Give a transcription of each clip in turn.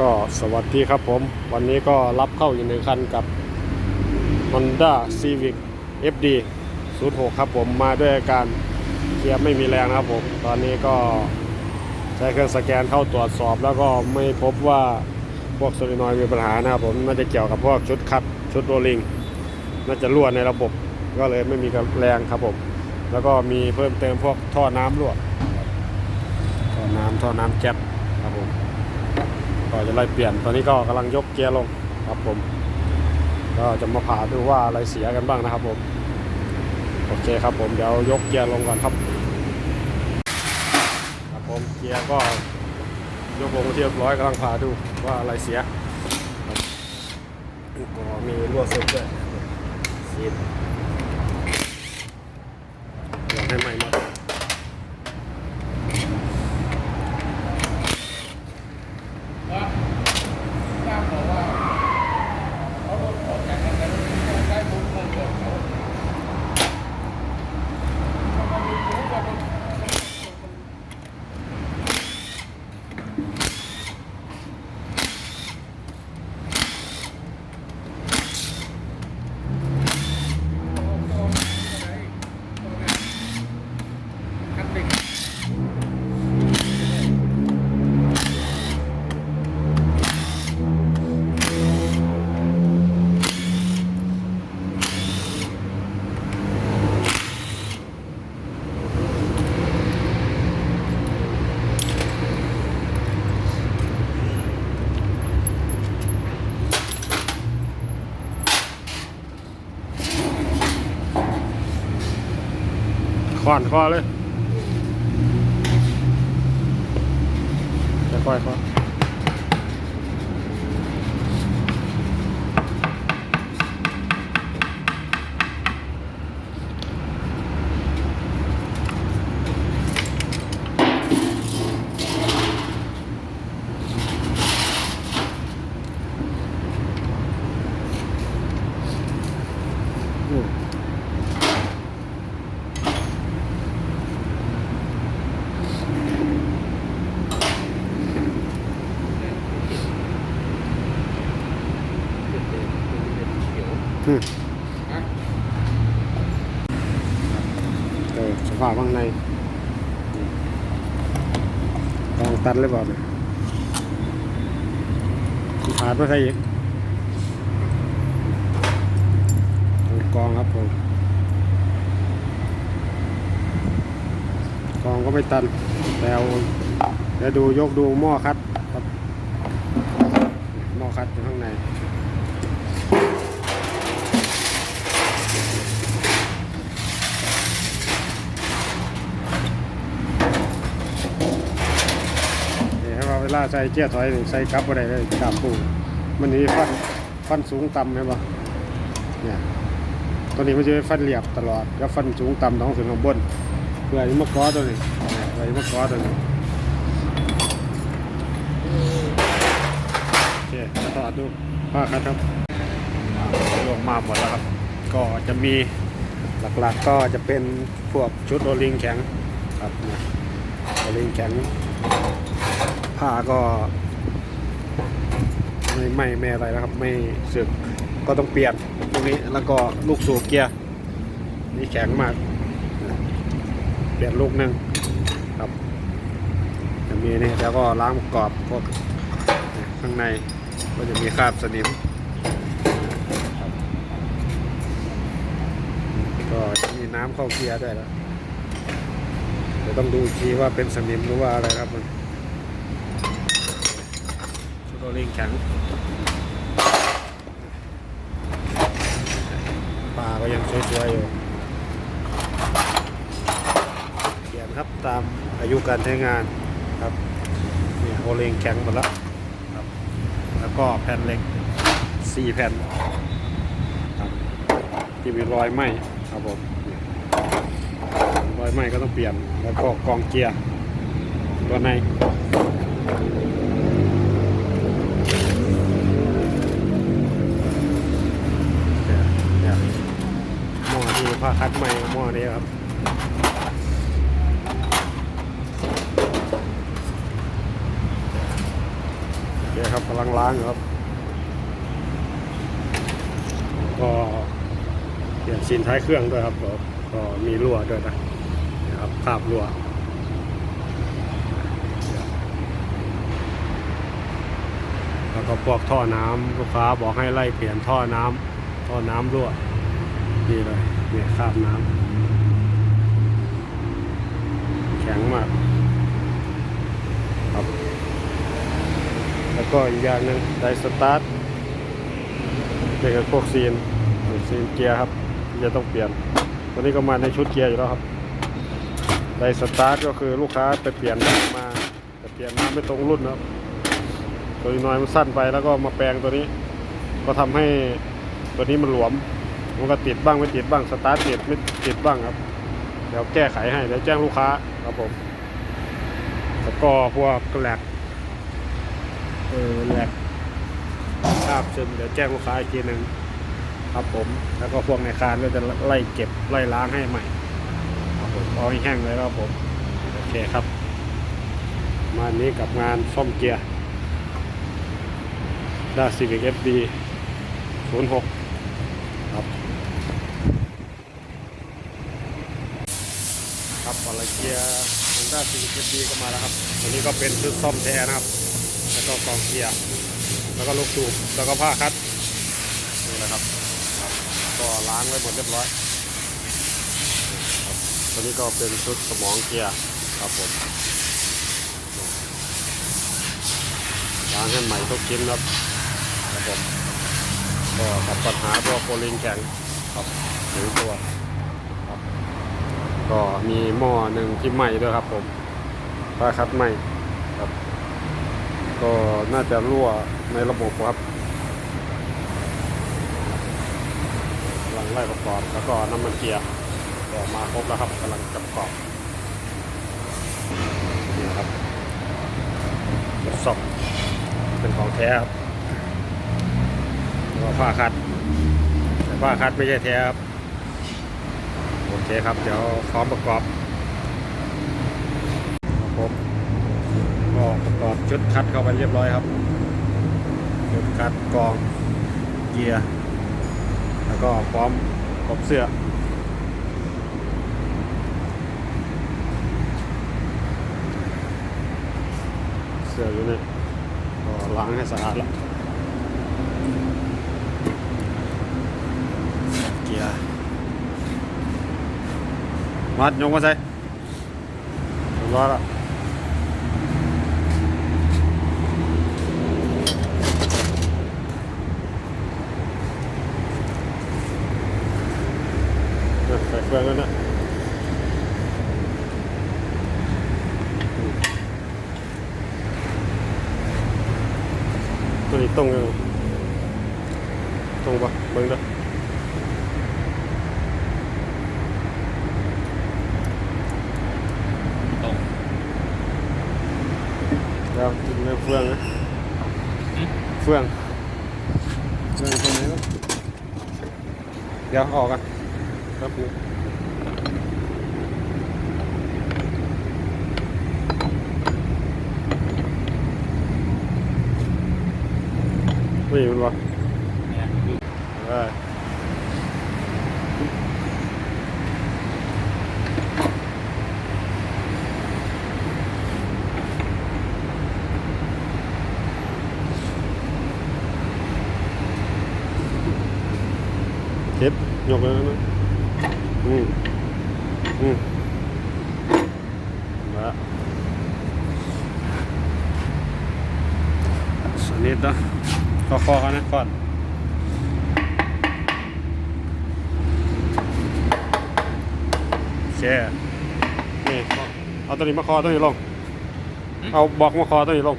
ก็สวัสดีครับผม วันนี้ก็รับเข้าอยู่ในคันกับ Honda Civic FD 06 ครับผมมาด้วยอาการเกียร์ไม่มีแรงนะครับผม ตอนนี้ก็ใช้เครื่องสแกนเข้าตรวจสอบ แล้วก็ไม่พบว่าพวกโซลินอยมีปัญหานะครับผม น่าจะเกี่ยวกับพวกชุดคัดชุดโรลลิง น่าจะรั่วในระบบก็เลยไม่มีแรงครับผม แล้วก็มีเพิ่มเติมพวกท่อน้ำรั่วท่อน้ำท่อน้ำแก๊สครับผม ก็จะไล่เปลี่ยนตอนนี้ก็กำลังยกเกียร์ลงครับผม ก็จะมาผ่าดูว่าอะไรเสียกันบ้างนะครับผมโอเคครับผมเดี๋ยวยกเกียร์ลงก่อนครับครับผมเกียร์ก็ยกลงเรียบร้อยกำลังผ่าดูว่าอะไรเสียก็มีรั่วซึมด้วยซีด อนคอเลยค่อยๆค่อยอืม อืมเออสภาพข้างในันเลยเปล่านี่ยขาดไปใครอีกกองครับผมกองก็ไม่ตันแต่เอาเดี๋ยวดูยกดูหม้อคัดครับหม้อคัดอยู่ข้างใน นี่ให้ว่าเว ลาใส่เกียร์ถอยใส่กลับบ่ได้เลยกลับปูมันนี่ฟันฟันสูงต่ำไหมบ่เนี่ยตัวนี้มันจะฟันเหลียบตลอดแล้วฟันสูงต่ำต้องขึ้นข้างบนเพื่อที่มะกอตัวนี้เพื่อที่มะกอตัวนี้โอเคมาต่อดดูผ้าคัดครับลงมาหมดแล้วครับ ก็จะมีหลักๆก็จะเป็นพวกชุดโรลลิงแข็งครับโรลลิงแข็ง ผ้าก็ ไม่ไม่ไม่อะไรนะครับ ไม่สึกก็ต้องเปลี่ยนตรงนี้แล้วก็ลูกสูบเกียร์นี่แข็งมาก เปลี่ยนลูกหนึ่งครับจะมีนี่แล้วก็ล้างปรอบพวกข้างในก็จะมีคราบสนิมก็มีน้ำเข้าเกียร์ด้วยแล้วเดี๋ยวต้องดูอีกทีว่าเป็นสนิมหรือว่าอะไรครับมัน ชุดโรลลิงแข็งปลาก็ยังสวยๆอยู่เขียนครับตามอายุการใช้งานครับเนี่ยโรลลิงแข็งหมดแล้วครับ แล้วก็แผ่นเหล็กสี่แผ่นครับที่มีรอยไหมครับผมรอยไหมก็ต้องเปลี่ยนแล้วก็กองเกียร์ตัวใน ที่ผ้าคัดใหม่หม้อนี้ครับเคครับกำลังล้างครับ ก็เปลี่ยนซีนท้ายเครื่องด้วยครับ ก็กมีรั่วด้วยนะนะครับคาบรั่วแล้วก็พวกท่อน้ำลูกค้าบอกให้ไล่เปลี่ยนท่อน้ำท่อน้ำรั่ว นี่เลยเนี่ยคาบน้ำแข็งมากครับ แล้วก็อีกอย่างหนึ่งไดสตาร์ทเป็นกับพวกซีนซีนเกียร์ครับจะต้องเปลี่ยนตัวนี้ก็มาในชุดเกียร์อยู่แล้วครับไดสตาร์ทก็คือลูกค้าไปเปลี่ยนมาแต่เปลี่ยนมาไม่ตรงรุ่นครับตัวน้อยมันสั้นไปแล้วก็มาแปลงตัวนี้ ก็ทำให้ตัวนี้มันหลวม มันก็ติดบ้างไม่ติดบ้างสตาร์ทติดไม่ติดบ้างครับ เดี๋ยวแก้ไขให้เดี๋ยวแจ้งลูกค้าครับผมแล้วก็พวกแหลกเออแหลกคาบซึมเดี๋ยวแจ้งลูกค้าอีกทีหนึ่งครับผม แล้วก็พวกในคานก็จะไล่เก็บไล่ล้างให้ใหม่ครับผมเอาให้แห้งเลยครับผมโอเคครับ มานี้กับงานซ่อมเกียร์ด้า Civic FD 06ครับ ครับปลาเกียร์ทางด้าน Civic FD ก็มาแล้วครับตัวนี้ก็เป็นชุดซ่อมแท้นะครับ แล้วก็กองเกียร์แล้วก็ลูกสูบแล้วก็ผ้าคัดนี่แหละครับ ก็ล้างไว้หมดเรียบร้อยครับตัวนี้ก็เป็นชุดสมองเกียร์ครับผมล้างให้ใหม่ทุกชิ้นครับครับผมก็ตัดปัญหาตัวโคลิงแข็งครับหรือตัว ก็มีหม้อหนึ่งที่ไหม้ด้วยครับ ผมปลาคัดไหม้ครับ ก็น่าจะรั่วในระบบครับกำลังไล่ประกอบแล้วก็น้ำมันเกียร์ก็มาครบแล้วครับกำลังจับกรอบนี่ครับทดสอบเป็นของแท้ครับผ้าคัดแต่ผ้าคัดไม่ใช่แท้ครับ โอเคครับ เดี๋ยวพร้อมประกอบครับผมก็ประกอบชุดคัดเข้าไปเรียบร้อยครับชุดคัดกองเกียร์ แล้วก็พร้อมกบเสื้อเสื้ออยู่นี่ก็ล้างให้สะอาดละเกียร์ มัดยกมาใส่เรียบร้อยละเนี่ยใส่เครื่องแล้วนะตัวนี้ตรงยังตรงปะเบิ่งเด้อ ตรง เดี๋ยวกิน เรื่องเฟืองนะเฟืองเฟืองตรงไหนวะเดี๋ยวออกกันครับผมไม่เห็นมันวะเนี่ย จ็บยกเลยนะอืมอืมมาสนิทนะคอคอกันนะก่อนโอเคนี่เอาตัวนี้มาคอตัวนี้ลง เอาบอกมาคอตัวนี้ลง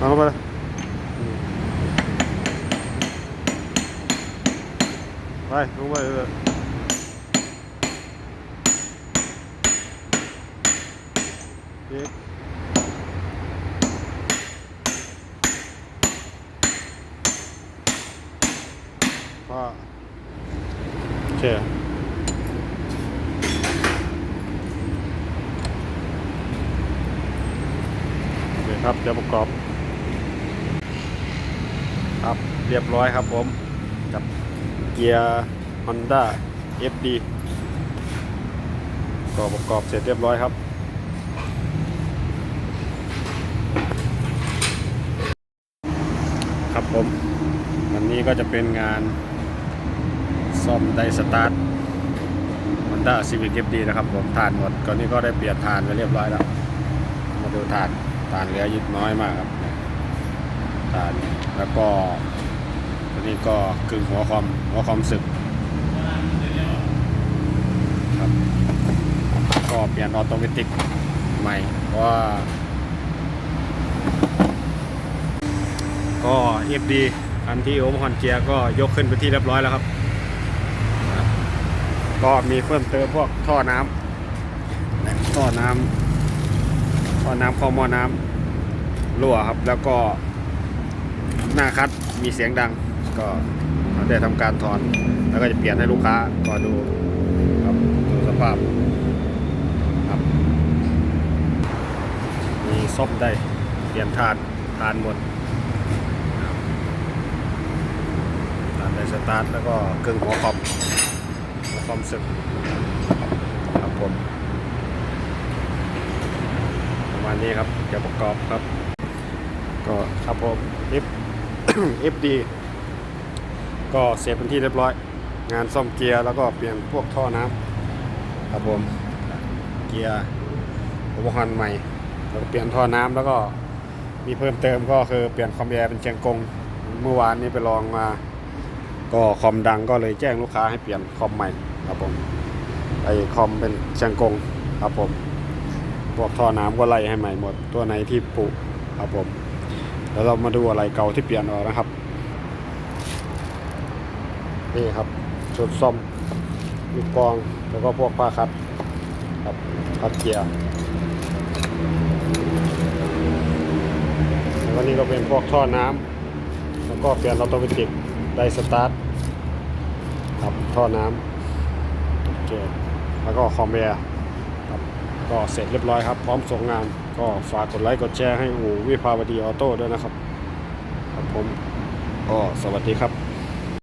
เอาเข้าไปเลยไป ลงไปเลยอีกว่าโอเคครับเดี๋ยวประกอบ ครับเรียบร้อยครับผมกับ เกียร์ Honda FD ก็ประกอบเสร็จเรียบร้อยครับ ครับผม วันนี้ก็จะเป็นงานซ่อมไดสตาร์ท Honda Civic FD นะครับผมฐานหมดก่อนนี้ก็ได้เปลี่ยนฐานไปเรียบร้อยแล้ว มาดูฐานฐานเหลือยุดน้อยมากครับฐานแล้วก็ นี้ก็กึ่งหัวคอมหัวคอมสึกครับก็เปลี่ยนออโตเมติกใหม่เพราะว่าก็ FD คันที่โอมคอนเจียก็ยกขึ้นไปที่เรียบร้อยแล้วครับ ก็มีเพิ่มเติมพวกท่อน้ำท่อน้ำท่อน้ำข้าหม้อน้ำรั่วครับ แล้วก็หน้าคัดมีเสียงดัง ก็ได้ทำการถอนแล้วก็จะเปลี่ยนให้ลูกค้าก็ดูครับดูสภาพครับมีซ่อมได้เปลี่ยนทานทานหมดตามในสตาร์ทแล้วก็เครื่องหัวคอมหัวคอมสึกครับผมประมาณนี้ครับจะประกอบครับ ก็ครับผม F FD ก็เสร็จเป็นที่เรียบร้อย งานซ่อมเกียร์แล้วก็เปลี่ยนพวกท่อน้ำครับผมเกียร์อุปกรณ์ใหม่แล้วก็เปลี่ยนท่อน้ำแล้วก็มีเพิ่มเติมก็คือเปลี่ยนคอมแอร์เป็นเชียงกงเมื่อวานนี้ไปลองมา ก็คอมดังก็เลยแจ้งลูกค้าให้เปลี่ยนคอมใหม่ครับผมไอคอมเป็นเชียงกงครับผมพวกท่อน้ำก็ไล่ให้ใหม่หมดตัวไหนที่ปุครับผม แล้วเรามาดูอะไรเก่าที่เปลี่ยนออกนะครับ นี่ครับชุดซ่อมลูกกองแล้วก็พวกผ้าคัดครับคัดเกียร์แล้วก็นี่ก็เป็นพวกท่อน้ำแล้วก็เปลี่ยนออโตเมติกไดสตาร์ทครับท่อน้ำโอเคแล้วก็คอมเบียร์ครับก็เสร็จเรียบร้อยครับ พร้อมส่งงานก็ฝากกดไลค์กดแชร์ให้อูวิภาวดีออโต้ด้วยนะครับครับผมก็สวัสดีครับ